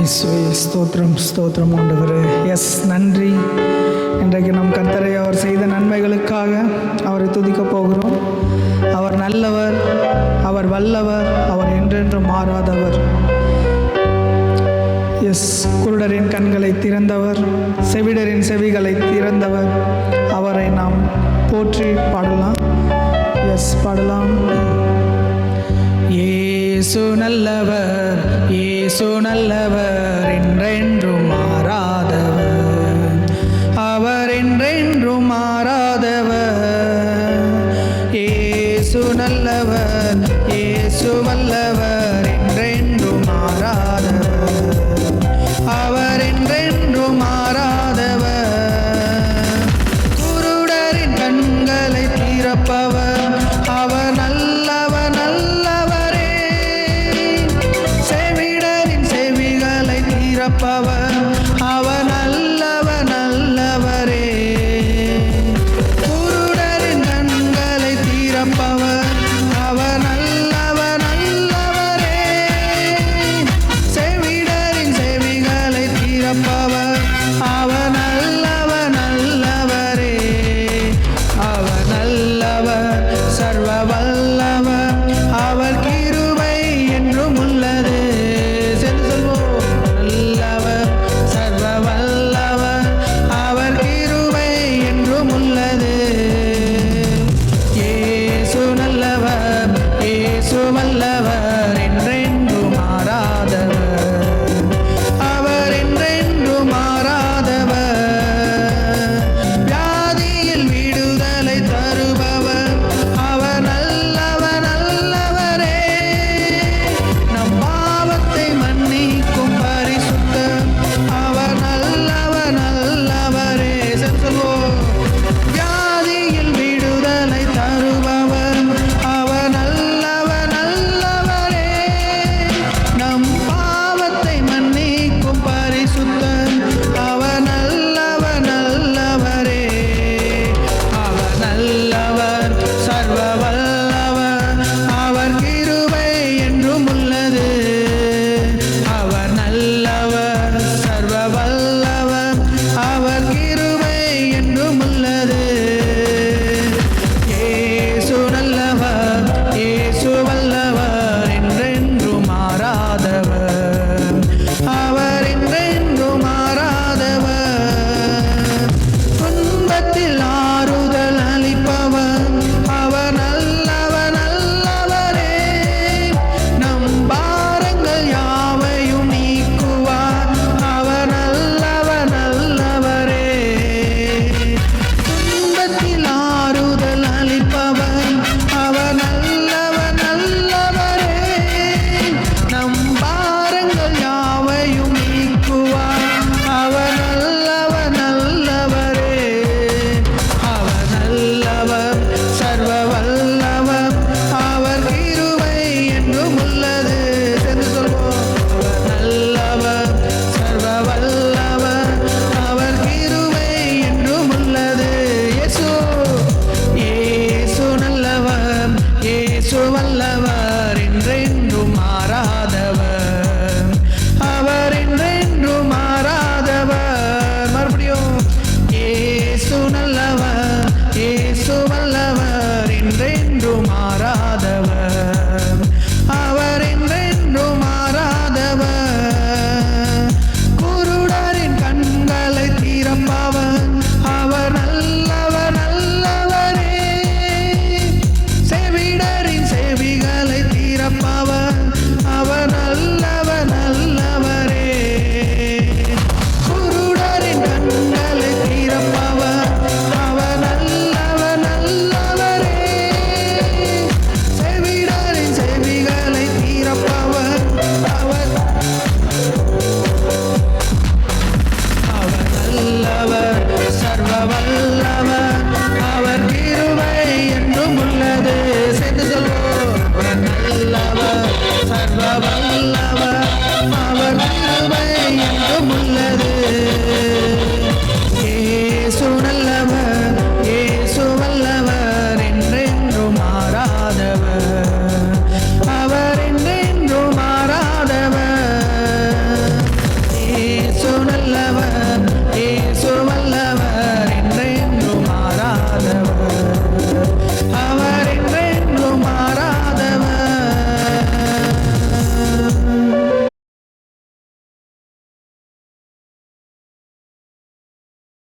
இயேசுவே ஸ்தோத்திரம் ஸ்தோத்திரம் ஆண்டவரே. எஸ் நன்றி. இன்றைக்கு நம் கத்தரை அவர் செய்த நன்மைகளுக்காக அவரை துதிக்கப் போகிறோம். அவர் நல்லவர் அவர் வல்லவர் அவர் என்றென்றும் மாறாதவர். எஸ் குருடரின் கண்களை திறந்தவர் செவிடரின் செவிகளை திறந்தவர். அவரை நாம் போற்றி பாடலாம். எஸ் பாடலாம். ஏ இயேசு நல்லவர் இயேசு நல்லவர் என்றென்றும் மாறாதவர். அவர் என்றென்றும் மாறாதவர். இயேசு நல்லவர் இயேசு வல்லவர். நல்லவரே செவிடரின் செவிகளை திறப்பவர் இயேசு வல்லவர்